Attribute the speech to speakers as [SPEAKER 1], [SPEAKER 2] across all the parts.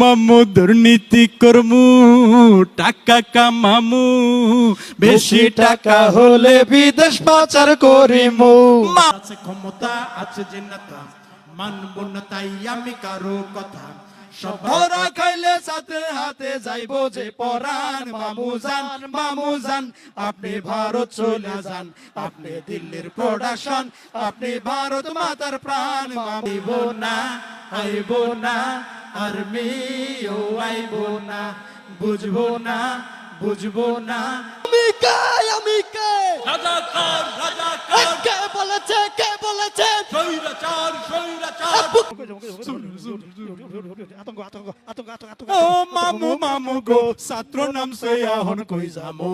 [SPEAKER 1] মামু দুর্নীতি করমু, টাকা কামামু, বেশি টাকা হলে বিদেশ পাচার করিমু। আছে ক্ষমতা, আছে যে নেতা, মানব না তাই আমি কারও কথা। সভরা খাইলে সাথে হাতে যাইবো যে পরাণ। মামু জান মামু জান আপনি ভারত চলে যান। আপনি দিল্লির প্রোডাকশন আপনি ভারত মাতার প্রাণ। মামিব না, আইব না। আর্মি ও আইব না বুঝব না বুঝব না।
[SPEAKER 2] আমি কে? আমি কে?
[SPEAKER 1] রাজাকার রাজাকার।
[SPEAKER 2] কে বলেছে কে বলেছে?
[SPEAKER 1] স্বৈরাচার স্বৈরাচার।
[SPEAKER 2] আতঙ্ক আতঙ্ক আতঙ্ক আতঙ্ক আতঙ্ক।
[SPEAKER 1] ও মামু মামু গো ছাত্র নাম সে আহন কই যামো।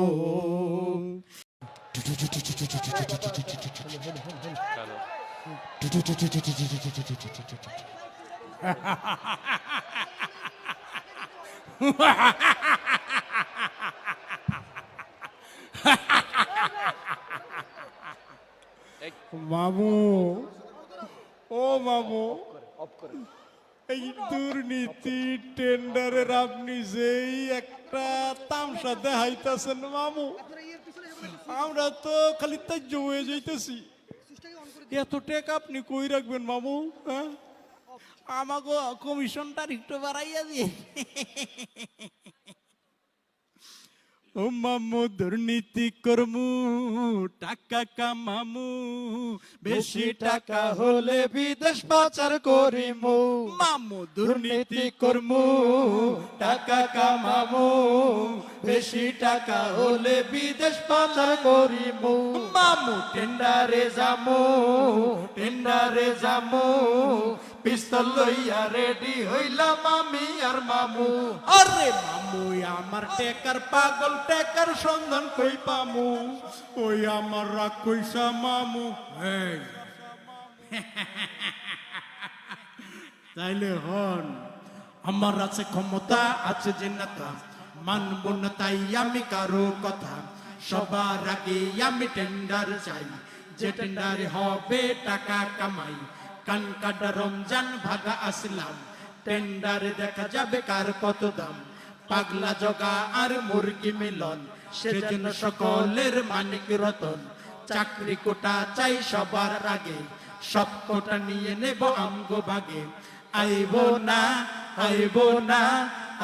[SPEAKER 1] মামু ও মামু এই দুর্নীতি টেন্ডারের আপনি যেই একটা তামসা দেখাইতেছেন মামু আমরা তো খালি তাজ্য হয়ে যাইতেছি। এত টেকা আপনি কই রাখবেন মামু হ্যাঁ? আমাকে কমিশনটা একটু বাড়াইয়া দিয়ে মামু, দুর্নীতি করমু, টাকা কামামু, বেশি টাকা হলে বিদেশ পাচার করিমু। মামু, দুর্নীতি করমু, টাকা কামামু, বেশি টাকা হলে বিদেশ পাচার করিমু। মামু টেন্ডারে যামু টেন্ডারে যামু পিস্তল লইয়া রেডি হইলাম আমি আর মামু। আরে মামু আমার টেকার পাগল, টেকার সন্ধান কই পামু? ওই আমার রাগ কইসা মামু। তাইলে হন, আমার আছে ক্ষমতা, আছে যে নেতা মানব না তাই আমি কারও কথা। সবার আগে আমি টেন্ডার চাই। যে টেন্ডারে হবে টাকা কামাই। কান কাটা রমজান ভাগা আসলাম। টেন্ডারে দেখা যাবে কার কত দাম। পাগলা জগা আর মুরগি মিলন, সেজন্য সকলের মানিক রতন। চাকরি কোটা চাই সবার আগে, সব কোটা নিয়ে নেব আমগো ভাগে আইব না আইব না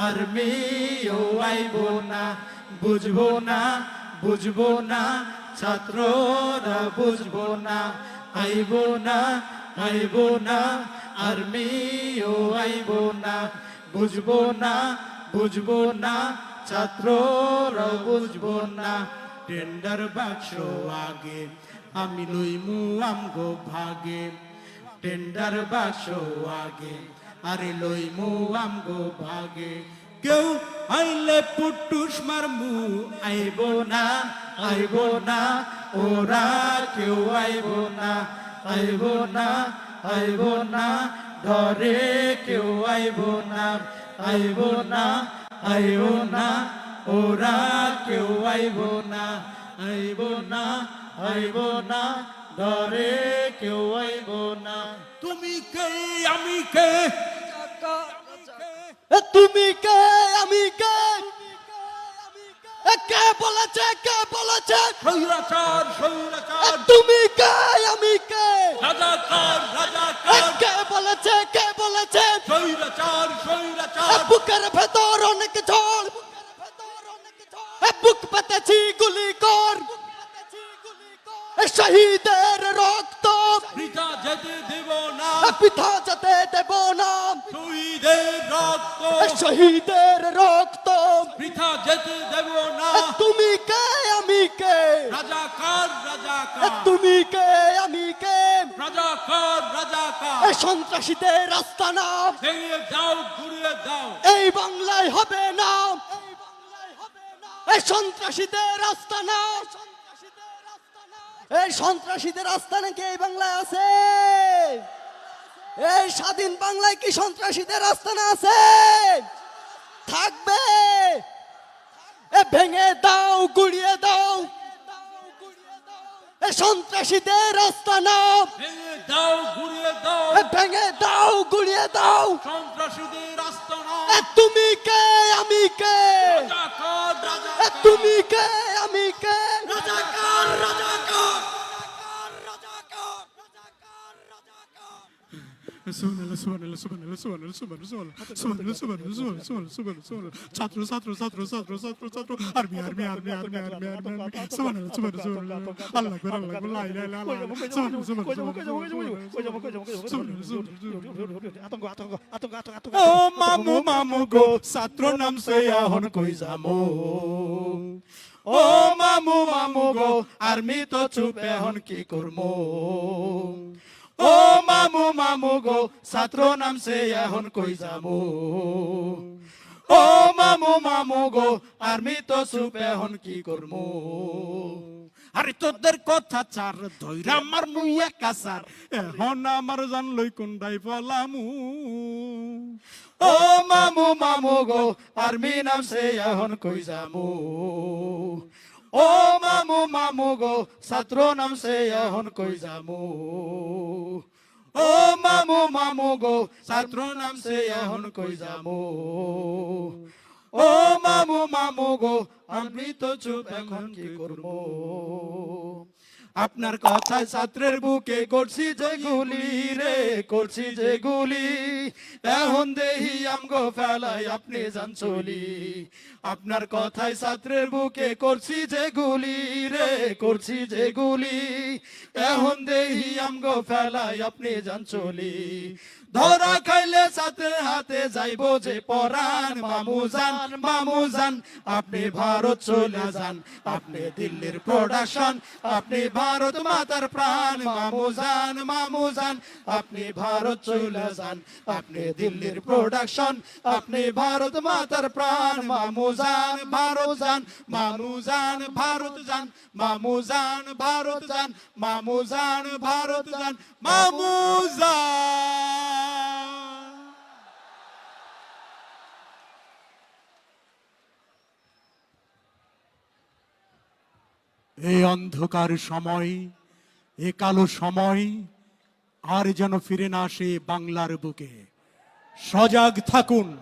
[SPEAKER 1] আর্মি ও আইব না। বুঝব না বুঝব না, ছাত্ররা বুঝব না। আইব না আইব না আর্মি ও আইব না, বুঝব না বুঝব না ছাত্ররা বুঝব না টেন্ডার বাক্স আগে, আমি লইমু আমগো ভাগে টেন্ডার বাক্স আগে, আরে লইমু আমগো ভাগে। কেউ আইলে পুটুস মারমু, আইব না আইব না, ওরা কেউ আইব না। আইব না আইব না ধরে কেউ আইব না আইব না আইব না ওরা কেউ আইব না আইব না আইব না ধরে কেউ আইব না। তুমি কে আমি কে?
[SPEAKER 2] তুমি কে আমি কে? কে বলেছে কে বলেছে?
[SPEAKER 1] স্বৈরাচার স্বৈরাচার
[SPEAKER 2] তুমি কে আমি কে?
[SPEAKER 1] রাজাকার রাজাকার।
[SPEAKER 2] কে বলেছে কে বলেছে?
[SPEAKER 1] স্বৈরাচার স্বৈরাচার
[SPEAKER 2] বুকের ভেতর অনেক ঝড় বুক পেতেছি গুলি কর। শহীদের রক্ত।
[SPEAKER 1] বৃথা যেতে দেব না।
[SPEAKER 2] পিঠা যেতে দেব
[SPEAKER 1] রক্ত।
[SPEAKER 2] শহীদের রক্ত।
[SPEAKER 1] বৃথা যেতে দেব না।
[SPEAKER 2] তুমি কে আমি কে?
[SPEAKER 1] রাজাকার
[SPEAKER 2] তুমি কে আমি কে?
[SPEAKER 1] রাজাকার রাজাকার
[SPEAKER 2] এ সন্ত্রাসীদের রাস্তা না
[SPEAKER 1] ভেঙে দাও ঘুরিয়ে দাও।
[SPEAKER 2] এই বাংলায় হবে না এই সন্ত্রাসীদের রাস্তা না এই সন্ত্রাসীদের রাস্তা নাকি এই বাংলায় আছে? এই স্বাধীন বাংলায় কি সন্ত্রাসীদের রাস্তা না আছে? থাকবে। এ ভেঙে দাও গুড়িয়ে দাও। এ সন্ত্রাসীদের আস্তানা।
[SPEAKER 1] ভেঙে দাও ঘুরিয়ে দাও।
[SPEAKER 2] এ ভেঙে দাও গুড়িয়ে দাও।
[SPEAKER 1] সন্ত্রাসীদের আস্তানা।
[SPEAKER 2] এ তুমি কে আমি কে? তুমি কে আমি কে?
[SPEAKER 3] ছাত্র ছাত্র ছাত্র ছাত্র ছাত্র ছাত্র army army army army army army army সুবহানাল্লাহ সুবহানাল্লাহ সুবহানাল্লাহ আল্লাহ আকবার আল্লাহ আকবার লা ইলাহা ইল্লাল্লাহ সুবহানাল্লাহ সুবহানাল্লাহ
[SPEAKER 1] ও মামু মামু গো ছাত্র নাম সে এখন কই যামু ও মামু মামু গো আর্মি তো চুপ এখন কি করমু ও মামু মামু গো, ছাত্র নাম সে এখন কই যামু ও মামু মামু গো আর্মি তো চুপ এখন কি করমু আরে তোদের কথা চার ধৈরা আমার মুয়া কাসার এখন আমার জান লই কোনটাই পালামু। ও মামু মামু গো, আর্মি নাম সে এখন কই যামু ও মামু মামু গো, ছাত্র নাম সে এখন কই যামু মামু গো ছাত্র নাম সে এখন কই যাব? ও মামু মামু গো আমি তো চুপ এখন কি করব? আপনার কথায় ছাত্রের বুকে করছি যে গুলি রে, করছি যে গুলি। এখন দেহি আমগো ফেলাই আপনি জান চলি। আপনার কথায় ছাত্রের বুকে করছি যে গুলি রে, করছি যে গুলি। এখন দেহি আমগো ফেলাই আপনি জান চলি। ধরা খাইলে ছাত্রের হাতে যাইব যে পরাণ। মামু যান মামু যান, আপনি ভারত চলে যান। আপনি দিল্লির প্রোডাকশন আপনি ভারত মাতার প্রাণ, মামু যান মামু যান আপনি ভারত চলে যান, আপনি দিল্লির প্রোডাকশন আপনি ভারত মাতার প্রাণ, মামু যান ভারত যান, মামু যান ভারত যান, মামু যান ভারত যান, মামু যান ভারত যান, মামু যান এই অন্ধকার সময়, এ কালো সময়, আর যেন ফিরে না আসে বাংলার বুকে। সজাগ থাকুন।